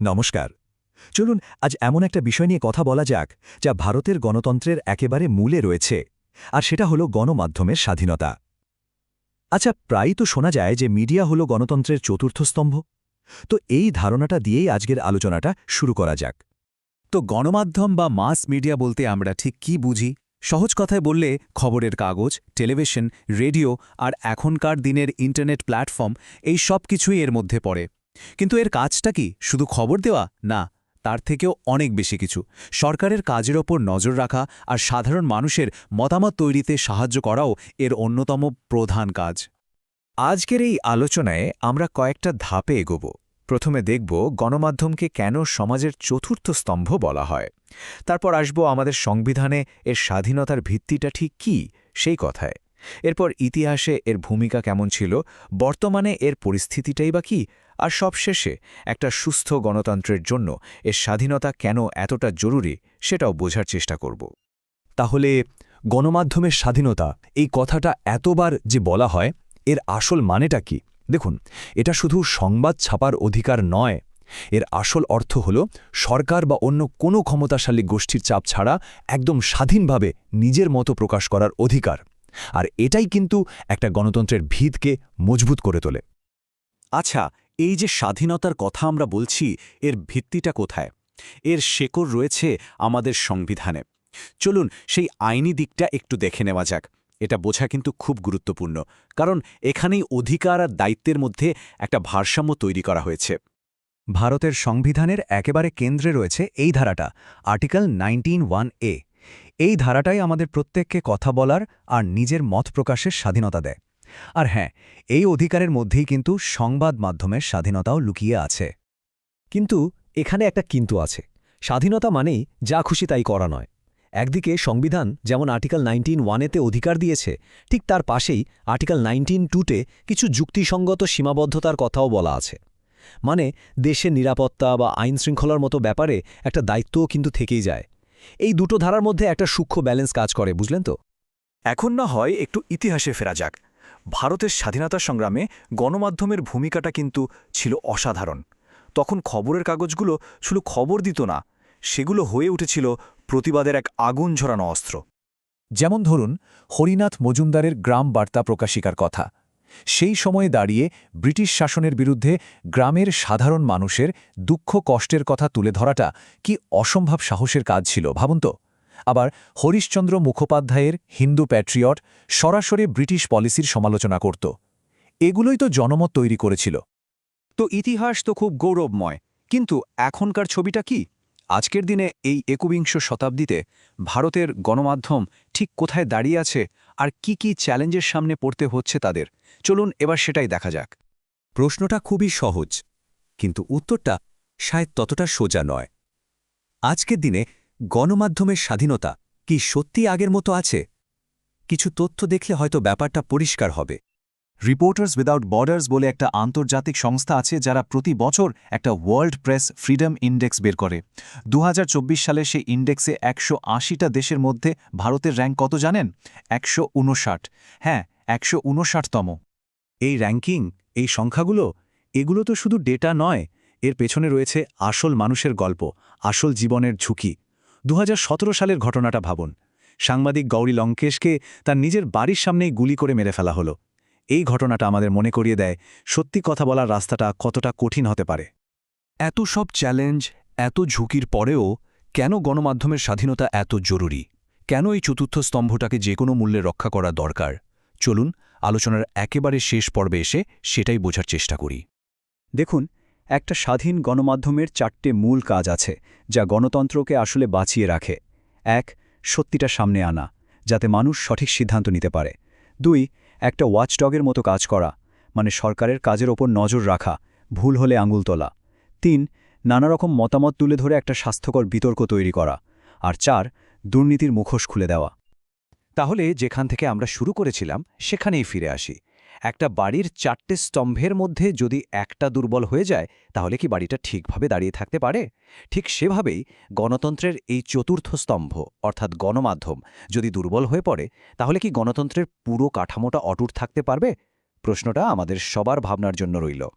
নমস্কার। চলুন, আজ এমন একটা বিষয় নিয়ে কথা বলা যাক, যা ভারতের গণতন্ত্রের একেবারে মূলে রয়েছে, আর সেটা হলো গণমাধ্যমের স্বাধীনতা। আচ্ছা প্রায়ই তো শোনা যায় যে মিডিয়া হলো গণতন্ত্রের চতুর্থ স্তম্ভ। তো এই ধারণাটা দিয়েই আজকের আলোচনাটা শুরু করা যাক। তো গণমাধ্যম বা মাস মিডিয়া বলতে আমরা ঠিক কি বুঝি? সহজ কথায় বললে, খবরের কাগজ, টেলিভিশন, রেডিও আর এখনকার দিনের ইন্টারনেট প্ল্যাটফর্ম, এই সব কিছুই এর মধ্যে পড়ে। কিন্তু এর কাজটা কি, শুধু খবর দেওয়া? না, তার থেকেও অনেক বেশি কিছু। সরকারের কাজের ওপর নজর রাখা আর সাধারণ মানুষের মতামত তৈরিতে সাহায্য করাও এর অন্যতম প্রধান কাজ। আজকের এই আলোচনায় আমরা কয়েকটা ধাপে এগোব। প্রথমে দেখব গণমাধ্যমকে কেন সমাজের চতুর্থ স্তম্ভ বলা হয়। তারপর আসব আমাদের সংবিধানে এর স্বাধীনতার ভিত্তিটা ঠিক কি, সেই কথায়। এরপর ইতিহাসে এর ভূমিকা কেমন ছিল, বর্তমানে এর পরিস্থিতিটাই বা কি আর সবশেষে একটা সুস্থ গণতন্ত্রের জন্য এর স্বাধীনতা কেন এতটা জরুরি সেটাও বোঝার চেষ্টা করব। তাহলে গণমাধ্যমের স্বাধীনতা এই কথাটা এতবার যে বলা হয়, এর আসল মানেটা কি? দেখুন, এটা শুধু সংবাদ ছাপার অধিকার নয়, এর আসল অর্থ হল সরকার বা অন্য কোনো ক্ষমতাশালী গোষ্ঠীর চাপ ছাড়া একদম স্বাধীনভাবে নিজের মতো প্রকাশ করার অধিকার, আর এটাই কিন্তু একটা গণতন্ত্রের ভিতকে মজবুত করে তোলে। আচ্ছা এই যে স্বাধীনতার কথা আমরা বলছি, এর ভিত্তিটা কোথায়? এর শেকড় রয়েছে আমাদের সংবিধানে। চলুন সেই আইনি দিকটা একটু দেখে নেওয়া যাক। এটা বোঝা কিন্তু খুব গুরুত্বপূর্ণ, কারণ এখানেই অধিকার আর দায়িত্বের মধ্যে একটা ভারসাম্য তৈরি করা হয়েছে। ভারতের সংবিধানের একেবারে কেন্দ্রে রয়েছে এই ধারাটা, আর্টিকেল নাইনটিন ওয়ান এ। এই ধারাটাই আমাদের প্রত্যেককে কথা বলার আর নিজের মত প্রকাশের স্বাধীনতা দেয়। আর হ্যাঁ এই অধিকারের মধ্যেই কিন্তু সংবাদ মাধ্যমের স্বাধীনতাও লুকিয়ে আছে। কিন্তু এখানে একটা কিন্তু আছে। স্বাধীনতা মানেই যা খুশি তাই করা নয়। একদিকে সংবিধান যেমন আর্টিকেল নাইনটিন ওয়ানেতে অধিকার দিয়েছে, ঠিক তার পাশেই আর্টিকেল নাইনটিন টুতে কিছু যুক্তিসঙ্গত সীমাবদ্ধতার কথাও বলা আছে। মানে দেশের নিরাপত্তা বা আইন শৃঙ্খলার মতো ব্যাপারে একটা দায়িত্বও কিন্তু থেকেই যায়। এই দুটো ধারার মধ্যে একটা সূক্ষ্ম ব্যালেন্স কাজ করে, বুঝলেন তো? এখন না হয় একটু ইতিহাসে ফেরা যাক। ভারতের স্বাধীনতা সংগ্রামে গণমাধ্যমের ভূমিকাটা কিন্তু ছিল অসাধারণ। তখন খবরের কাগজগুলো শুধু খবর দিত না, সেগুলো হয়ে উঠেছিল প্রতিবাদের এক আগুন ঝরানো অস্ত্র। যেমন ধরুন, হরিনাথ মজুমদারের গ্রাম বার্তা প্রকাশিকার কথা। সেই সময়ে দাঁড়িয়ে ব্রিটিশ শাসনের বিরুদ্ধে গ্রামের সাধারণ মানুষের দুঃখ কষ্টের কথা তুলে ধরাটা কি অসম্ভব সাহসের কাজ ছিল, ভাবুন তো। আবার হরিশচন্দ্র মুখোপাধ্যায়ের হিন্দু প্যাট্রিয়ট সরাসরি ব্রিটিশ পলিসির সমালোচনা করত। এগুলোই তো জনমত তৈরি করেছিল। তো ইতিহাস তো খুব গৌরবময়, কিন্তু এখনকার ছবিটা কি? আজকের দিনে এই একবিংশ শতাব্দীতে ভারতের গণমাধ্যম ঠিক কোথায় দাঁড়িয়ে আছে আর কি কি চ্যালেঞ্জের সামনে পড়তে হচ্ছে তাদের? চলুন এবার সেটাই দেখা যাক। প্রশ্নটা খুবই সহজ, কিন্তু উত্তরটা শায়দ ততটা সোজা নয়। আজকের দিনে গণমাধ্যমের স্বাধীনতা কি সত্যি আগের মতো আছে? কিছু তথ্য দেখলে হয়তো ব্যাপারটা পরিষ্কার হবে। রিপোর্টার্স উইদাউট বর্ডার্স বলে একটা আন্তর্জাতিক সংস্থা আছে যারা প্রতি বছর একটা ওয়ার্ল্ড প্রেস ফ্রিডম ইন্ডেক্স বের করে। দু হাজার চব্বিশ সালে সেই ইন্ডেক্সে একশো দেশের মধ্যে ভারতের র্যাঙ্ক কত জানেন? একশো উনষাট। হ্যাঁ একশো উনষাটতম। এই র্যাঙ্কিং এই সংখ্যাগুলো, এগুলো তো শুধু ডেটা নয়, এর পেছনে রয়েছে আসল মানুষের গল্প, আসল জীবনের ঝুঁকি। দু হাজার সতেরো সালের ঘটনাটা ভাবুন। সাংবাদিক গৌরী লঙ্কেশকে তার নিজের বাড়ির সামনেই গুলি করে মেরে ফেলা হলো। এই ঘটনাটা আমাদের মনে করিয়ে দেয় সত্যি কথা বলার রাস্তাটা কতটা কঠিন হতে পারে। এত সব চ্যালেঞ্জ এত ঝুঁকির পরেও কেন গণমাধ্যমের স্বাধীনতা এত জরুরি? কেন এই চতুর্থ স্তম্ভটাকে যে কোনো মূল্যে রক্ষা করা দরকার? চলুন আলোচনার একেবারে শেষ পর্বে এসে সেটাই বোঝার চেষ্টা করি। দেখুন একটা স্বাধীন গণমাধ্যমের চারটে মূল কাজ আছে, যা গণতন্ত্রকে আসলে বাঁচিয়ে রাখে। এক, সত্যিটা সামনে আনা, যাতে মানুষ সঠিক সিদ্ধান্ত নিতে পারে। দুই, একটা ওয়াচডগের মতো কাজ করা মানে সরকারের কাজের ওপর নজর রাখা, ভুল হলে আঙুল তোলা। তিন নানা রকম মতামত তুলে ধরে একটা স্বাস্থ্যকর বিতর্ক তৈরি করা। আর চার, দুর্নীতির মুখোশ খুলে দেওয়া। তাহলে যেখান থেকে আমরা শুরু করেছিলাম, সেখানেই ফিরে আসি। একটা বাড়ির চারটে স্তম্ভের মধ্যে যদি একটা দুর্বল হয়ে যায়, তাহলে কি বাড়িটা ঠিকভাবে দাঁড়িয়ে থাকতে পারে? ঠিক সেভাবেই গণতন্ত্রের এই চতুর্থ স্তম্ভ, অর্থাৎ গণমাধ্যম, যদি দুর্বল হয়ে পড়ে, তাহলে কি গণতন্ত্রের পুরো কাঠামোটা অটুট থাকতে পারবে? প্রশ্নটা আমাদের সবার ভাবনার জন্য রইল।